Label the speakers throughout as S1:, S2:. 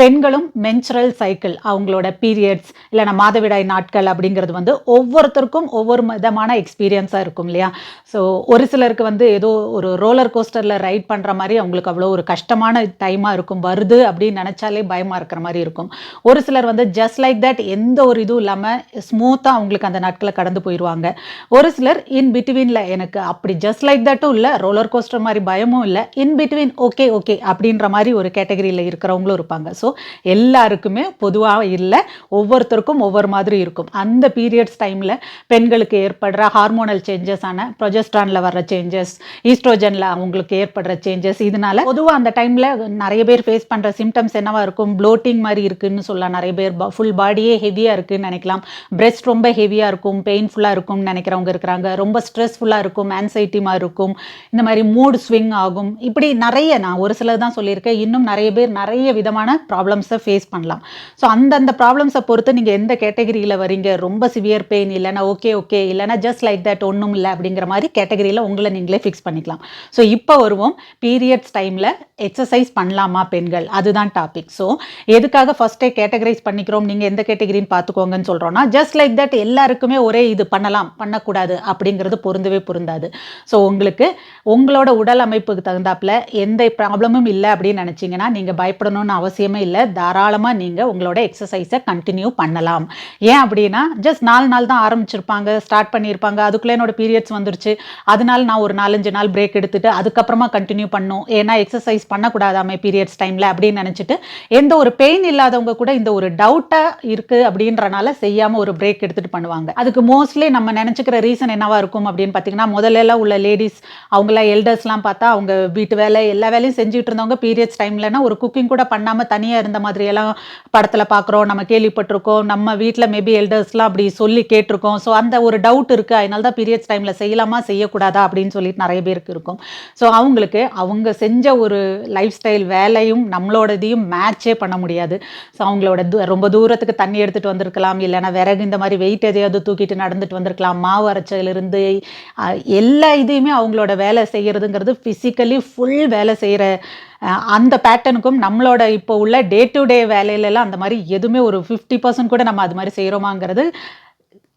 S1: பெண்களும் menstrual cycle அவங்களோட periods இல்லைனா மாதவிடாய் நாட்கள் அப்படிங்கிறது வந்து ஒவ்வொருத்தருக்கும் ஒவ்வொரு விதமான எக்ஸ்பீரியன்ஸாக இருக்கும் இல்லையா? ஸோ ஒரு சிலருக்கு வந்து ஏதோ ஒரு ரோலர் கோஸ்டரில் ரைட் பண்ணுற மாதிரி அவங்களுக்கு அவ்வளோ ஒரு கஷ்டமான டைமாக இருக்கும். வருது அப்படின்னு நினச்சாலே பயமாக இருக்கிற மாதிரி இருக்கும். ஒரு சிலர் வந்து ஜஸ்ட் லைக் தட் எந்த ஒரு இதுவும் இல்லாமல் ஸ்மூத்தாக அவங்களுக்கு அந்த நாட்களை கடந்து போயிடுவாங்க ஒரு சிலர் இன் பிட்வீனில் எனக்கு அப்படி ஜஸ்ட் லைக் தட்டும் இல்லை ரோலர் கோஸ்டர் மாதிரி பயமும் இல்லை இன் பிட்வீன் ஓகே ஓகே அப்படின்ற மாதிரி ஒரு கேட்டகரியில் இருக்கிறவங்களும் இருப்பாங்க. ஸோ எல்லாருக்குமே பொதுவாக இல்லை. ஒவ்வொருத்தருக்கும் ஒவ்வொரு மாதிரி இருக்கும். அந்த பீரியட்ஸ் டைமில் பெண்களுக்கு ஏற்படுற ஹார்மோனல் சேஞ்சஸ் ஆன ப்ரொஜெஸ்ட்ரானில் வர்ற சேஞ்சஸ் ஈஸ்ட்ரோஜனில் அவங்களுக்கு ஏற்படுற சேஞ்சஸ் இதனால பொதுவாக அந்த டைமில் நிறைய பேர் ஃபேஸ் பண்ணுற சிம்டம்ஸ் என்னவா இருக்கும்? ப்ளோட்டிங் மாதிரி இருக்குன்னு சொல்லலாம். நிறைய பேர் ஃபுல் பாடியே ஹெவியாக இருக்குன்னு நினைக்கலாம். பிரெஸ்ட் ரொம்ப ஹெவியாக இருக்கும் பெயின்ஃபுல்லாக இருக்கும்னு நினைக்கிறவங்க இருக்கிறாங்க. ரொம்ப ஸ்ட்ரெஸ்ஃபுல்லாக இருக்கும் ஆன்சைட்டிமாக இருக்கும். இந்த மாதிரி மூட் ஸ்விங் ஆகும். இப்படி நிறைய நான் ஒரு சிலர் தான் சொல்லியிருக்கேன். இன்னும் நிறைய பேர் நிறைய விதமான ப்ராப்ளம்ஸை ஃபேஸ் பண்ணலாம். ஸோ அந்தந்த ப்ராப்ளம்ஸை பொறுத்து நீங்கள் எந்த கேட்டகரியில் வரீங்க ரொம்ப சிவியர் பெயின் இல்லைனா ஓகே ஓகே இல்லைனா ஜஸ்ட் லைக் தட் ஒன்றும் இல்லை அப்படிங்கிற மாதிரி கேட்டகரியில் உங்களை நீங்களே ஃபிக்ஸ் பண்ணிக்கலாம். ஸோ இப்போ வருவோம். பீரியட்ஸ் டைமில் எக்ஸசைஸ் பண்ணலாமா பெண்கள்? அதுதான் டாபிக் ஸோ எதுக்காக ஃபஸ்ட்டே கேட்டகரைஸ் பண்ணிக்கிறோம்? நீங்கள் எந்த கேட்டகரின்னு பார்த்துக்கோங்கன்னு சொல்கிறோன்னா ஜஸ்ட் லைக் தட் எல்லாருக்குமே ஒரே இது பண்ணலாம். பண்ணக்கூடாது அப்படிங்கிறது பொருந்தவே பொருந்தாது. ஸோ உங்களுக்கு உங்களோட உடல் அமைப்புக்கு தகுந்தாப்பில் எந்த ப்ராப்ளமும் இல்லை அப்படின்னு நினச்சிங்கன்னா நீங்கள் பயப்படணும்னு அவசியமே இல்லை தாராளமாக நீங்கள் உங்களோட எக்ஸசைஸை கண்டினியூ பண்ணலாம். ஏன் அப்படின்னா ஜஸ்ட் நாலு நாள் தான் ஆரம்பிச்சிருப்பாங்க ஸ்டார்ட் பண்ணியிருப்பாங்க அதுக்குள்ளே என்னோட பீரியட்ஸ் வந்துருச்சு. அதனால நான் ஒரு நாலஞ்சு நாள் பிரேக் எடுத்துட்டு அதுக்கப்புறமா கண்டினியூ பண்ணும். ஏன்னா எக்ஸசைஸ் பண்ணக்கூடாதாமே பீரியட்ஸ் டைமில் அப்படின்னு நினச்சிட்டு எந்த ஒரு பெயின் இல்லாதவங்க கூட இந்த ஒரு டவுட்டாக இருக்குது அப்படின்றனால செய்யாமல் ஒரு பிரேக் எடுத்துகிட்டு பண்ணுவாங்க. அதுக்கு மோஸ்ட்லி நம்ம நினச்சிக்கிற ரீசன் என்னவா இருக்கும் அப்படின்னு பார்த்தீங்கன்னா முதல்ல எல்லாம் உள்ள லேடிஸ் அவங்களாம் எல்டர்ஸ்லாம் பார்த்தா அவங்க வீட்டு வேலை எல்லா வேலையும் செஞ்சுட்டு இருந்தவங்க பீரியட்ஸ் டைம்லனா ஒரு குக்கிங் கூட பண்ணாமல் தனியாக இருந்த மாதிரியெல்லாம் படத்தில் பார்க்குறோம் நம்ம கேள்விப்பட்டிருக்கோம். நம்ம வீட்டில் மேபி எல்டர்ஸ்லாம் அப்படி சொல்லி கேட்டிருக்கோம். ஸோ அந்த ஒரு டவுட் இருக்குது அதனால தான் பீரியட்ஸ் டைமில் செய்யலாமா செய்யக்கூடாதா அப்படின்னு சொல்லிட்டு நிறைய பேருக்கு இருக்கும். ஸோ அவங்களுக்கு அவங்க செஞ்ச ஒரு லைஃப் ஸ்டைல் வேலையும் நம்மளோடதையும் மேட்சே பண்ண முடியாது. ஸோ அவங்களோட தூ ரொம்ப தூரத்துக்கு தண்ணி எடுத்துகிட்டு வந்திருக்கலாம். இல்லைன்னா விறகு இந்த மாதிரி வெயிட் எதையாவது தூக்கிட்டு நடந்துட்டு வந்திருக்கலாம். மாவு அரைச்சதுலேருந்து எல்லா இதையுமே அவங்களோட வேலை செய்கிறதுங்கிறது ஃபிசிக்கலி ஃபுல் வேலை செய்கிற அந்த பேட்டர்னுக்கும் நம்மளோட இப்போ உள்ள டே டு டே வேலையிலலாம் அந்த மாதிரி எதுவுமே ஒரு ஃபிஃப்டி பர்சன்ட் கூட நம்ம அது மாதிரி செய்கிறோமாங்கிறது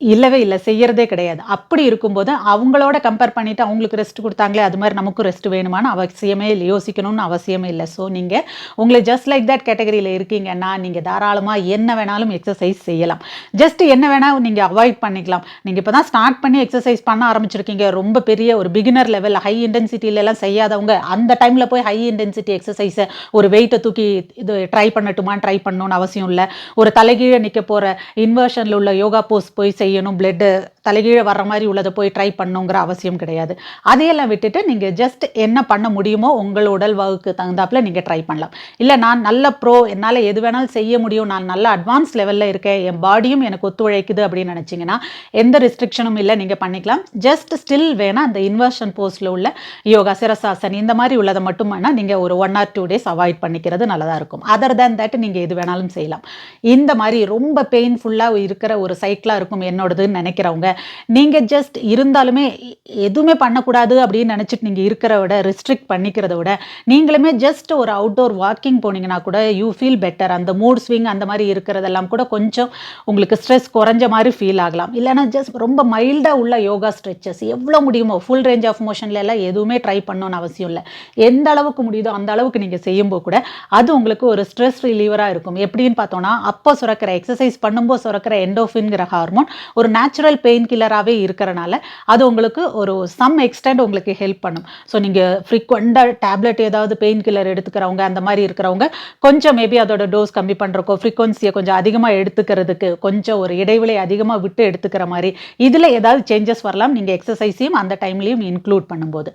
S1: இல்லவே இல்லை செய்யறதே கிடையாது. அப்படி இருக்கும்போது அவங்களோட கம்பேர் பண்ணிட்டு அவங்களுக்கு ரெஸ்ட் கொடுத்தாங்களே அது மாதிரி நமக்கும் ரெஸ்ட் வேணுமான்னு அவசியமே இல்லை யோசிக்கணும்னு அவசியமே இல்லை. ஸோ நீங்கள் உங்களை ஜஸ்ட் லைக் தட் கேட்டகரியில் இருக்கீங்கன்னா நீங்கள் தாராளமாக என்ன வேணாலும் எக்ஸசைஸ் செய்யலாம். ஜஸ்ட் என்ன வேணால் நீங்கள் அவாய்ட் பண்ணிக்கலாம். நீங்கள் இப்போ தான் ஸ்டார்ட் பண்ணி எக்ஸசைஸ் பண்ண ஆரம்பிச்சிருக்கீங்க. ரொம்ப பெரிய ஒரு பிகினர் லெவல் ஹை இன்டென்சிட்டிலலாம் செய்யாதவங்க அந்த டைமில் போய் ஹை இன்டென்சிட்டி எக்ஸசைஸை ஒரு வெயிட்டை தூக்கி இது ட்ரை பண்ணட்டுமா ட்ரை பண்ணணும்னு அவசியம் இல்லை. ஒரு தலைகீழே நிற்க போகிற இன்வர்ஷனில் உள்ள யோகா போஸ் போய் செய் செய்யணும் பிளட்டு தலைகீழே வர்ற மாதிரி உள்ளதை போய் ட்ரை பண்ணுங்கிற அவசியம் கிடையாது. அதையெல்லாம் விட்டுட்டு நீங்கள் ஜஸ்ட் என்ன பண்ண முடியுமோ உங்கள் உடல் வகுக்கு தகுந்தாப்புல நீங்கள் ட்ரை பண்ணலாம். இல்லை நான் நல்ல ப்ரோ என்னால் எது வேணாலும் செய்ய முடியும் நான் நல்ல அட்வான்ஸ் லெவலில் இருக்கேன் என் பாடியும் எனக்கு ஒத்துழைக்குது அப்படின்னு நினச்சிங்கன்னா எந்த ரெஸ்ட்ரிக்ஷனும் இல்லை நீங்கள் பண்ணிக்கலாம். ஜஸ்ட் ஸ்டில் வேணால் அந்த இன்வர்ஷன் போஸ்டில் உள்ள யோகா சிரசாசன் இந்த மாதிரி உள்ளதை மட்டும் வேணால் நீங்கள் ஒரு one or two days avoid பண்ணிக்கிறது நல்லதாக இருக்கும். அதர் தேன் தட் நீங்கள் எது வேணாலும் செய்யலாம். இந்த மாதிரி ரொம்ப பெயின்ஃபுல்லாக இருக்கிற ஒரு சைக்கிளாக இருக்கும் என்னோடதுன்னு நினைக்கிறவங்க. நீங்கள் ஜஸ்ட் இருந்தாலுமே எதுவுமே பண்ணக்கூடாது அப்படின்னு நினச்சிட்டு நீங்கள் இருக்கிற விட ரெஸ்ட்ரிக்ட் பண்ணிக்கிறத விட நீங்களுமே ஜஸ்ட் ஒரு அவுட்டோர் வாக்கிங் போனீங்கன்னா கூட யூ ஃபீல் பெட்டர் அந்த மூட் ஸ்விங் அந்த மாதிரி இருக்கிறதெல்லாம் கூட கொஞ்சம் உங்களுக்கு ஸ்ட்ரெஸ் குறைஞ்ச மாதிரி ஃபீல் ஆகலாம். இல்லைன்னா ஜஸ்ட் ரொம்ப மைல்டாக உள்ள யோகா ஸ்ட்ரெச்சஸ் எவ்வளோ முடியுமோ ஃபுல் ரேஞ்ச் ஆஃப் மோஷனில் எல்லாம் எதுவுமே ட்ரை பண்ணணும்னு அவசியம் இல்லை. எந்த அளவுக்கு முடியுதோ அந்த அளவுக்கு நீங்கள் செய்யும்போது கூட அது உங்களுக்கு ஒரு ஸ்ட்ரெஸ் ரிலீவராக இருக்கும். எப்படின்னு பார்த்தோன்னா அப்போ சுரக்கிற எக்ஸசைஸ் பண்ணும்போது சுரக்கிற எண்டோஃபின்கிற ஹார்மோன் ஒரு நேச்சுரல் பெயின் கில்லராகவே இருக்கிறனால அது உங்களுக்கு ஒரு சம் எக்ஸ்டெண்ட் உங்களுக்கு ஹெல்ப் பண்ணும். ஸோ நீங்கள் ஃப்ரீக்வெண்ட்டாக டேப்லெட் ஏதாவது பெயின் கில்லர் எடுத்துக்கிறவங்க அந்த மாதிரி இருக்கிறவங்க கொஞ்சம் மேபி அதோட டோஸ் கம்மி பண்ணுறக்கோ ஃப்ரீக்வன்சியை கொஞ்சம் அதிகமாக எடுத்துக்கிறதுக்கு கொஞ்சம் ஒரு இடைவெளி அதிகமாக விட்டு எடுத்துக்கிற மாதிரி இதில் ஏதாவது சேஞ்சஸ் வரலாம் நீங்கள் எக்ஸசைஸையும் அந்த டைம்லையும் இன்க்ளூட் பண்ணும்போது.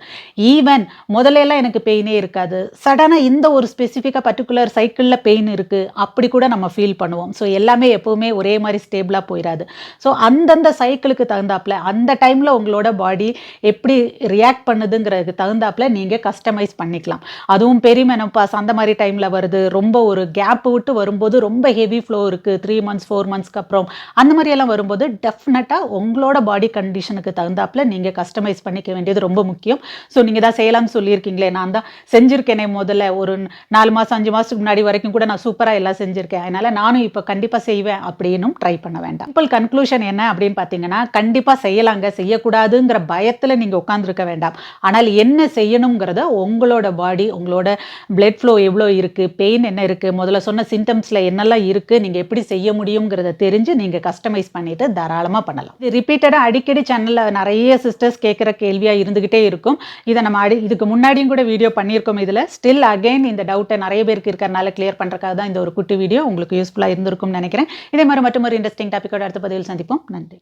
S1: ஈவன் முதல்ல எல்லாம் எனக்கு பெயினே இருக்காது. சடனாக இந்த ஒரு ஸ்பெசிஃபிக்காக பர்டிகுலர் சைக்கிளில் பெயின் இருக்குது அப்படி கூட நம்ம ஃபீல் பண்ணுவோம். ஸோ எல்லாமே எப்போவுமே ஒரே மாதிரி ஸ்டேபிளாக போயிடாது ஸோ அந்தந்த சைக்கிளுக்கு தகுந்தாப்புல அந்த டைமில் உங்களோட பாடி எப்படி ரியாக்ட் பண்ணுதுங்கிறதுக்கு தகுந்தாப்புல நீங்கள் கஸ்டமைஸ் பண்ணிக்கலாம். அதுவும் பெரிமெனோபாஸ் அந்த மாதிரி டைமில் வருது. ரொம்ப ஒரு கேப் விட்டு வரும்போது ரொம்ப ஹெவி ஃப்ளோ இருக்குது த்ரீ மந்த்ஸ் ஃபோர் மந்த்ஸ்க்கு அப்புறம். அந்த மாதிரியெல்லாம் வரும்போது டெஃபினட்டாக உங்களோட பாடி கண்டிஷனுக்கு தகுந்தாப்புல நீங்கள் கஸ்டமைஸ் பண்ணிக்க வேண்டியது ரொம்ப முக்கியம். ஸோ நீங்கள் தான் செய்யலாம்னு சொல்லியிருக்கீங்களே நான் தான் செஞ்சுருக்கேனே முதல்ல. ஒரு நாலு மாதம் அஞ்சு மாதத்துக்கு முன்னாடி வரைக்கும் கூட நான் சூப்பராக எல்லாம் செஞ்சுருக்கேன். அதனால் நானும் இப்போ கண்டிப்பாக செய்வேன் அப்படின்னும் ட்ரை பண்ண வேண்டாம். இப்போ கன்க்ளூஷன் என்ன அப்படின்னு பார்த்தீங்கன்னா கண்டிப்பாக செய்யலாங்க. செய்யக்கூடாதுங்கிற பயத்தில் நீங்கள் உட்காந்துருக்க வேண்டாம். ஆனால் என்ன செய்யணுங்கிறத உங்களோட பாடி உங்களோட பிளட் ஃப்ளோ எவ்வளோ இருக்குது பெயின் என்ன இருக்குது முதல்ல சொன்ன சிம்டம்ஸில் என்னெல்லாம் இருக்குது நீங்கள் எப்படி செய்ய முடியுங்கிறத தெரிஞ்சு நீங்கள் கஸ்டமைஸ் பண்ணிவிட்டு தாராளமாக பண்ணலாம். இது ரிப்பீட்டடாக அடிக்கடி சேனலில் நிறைய சிஸ்டர்ஸ் கேட்குற கேள்வியாக இருந்துக்கிட்டே இருக்கும். இதை நம்ம அடி இதுக்கு முன்னாடியும் கூட வீடியோ பண்ணியிருக்கோம் இதில். ஸ்டில் அகைன் இந்த டவுட்டை நிறைய பேருக்கு இருக்கிறனால கிளியர் பண்ணுறக்காக தான் இந்த ஒரு குட்டி வீடியோ உங்களுக்கு யூஸ்ஃபுல்லாக இருந்திருக்கும்னு நினைக்கிறேன். இதே மாதிரி மட்டும் ஒரு இன்ட்ரெஸ்டிங் டாப்பிக்கோட அடுத்த பதிவில் சந்திப்போம். நன்றி.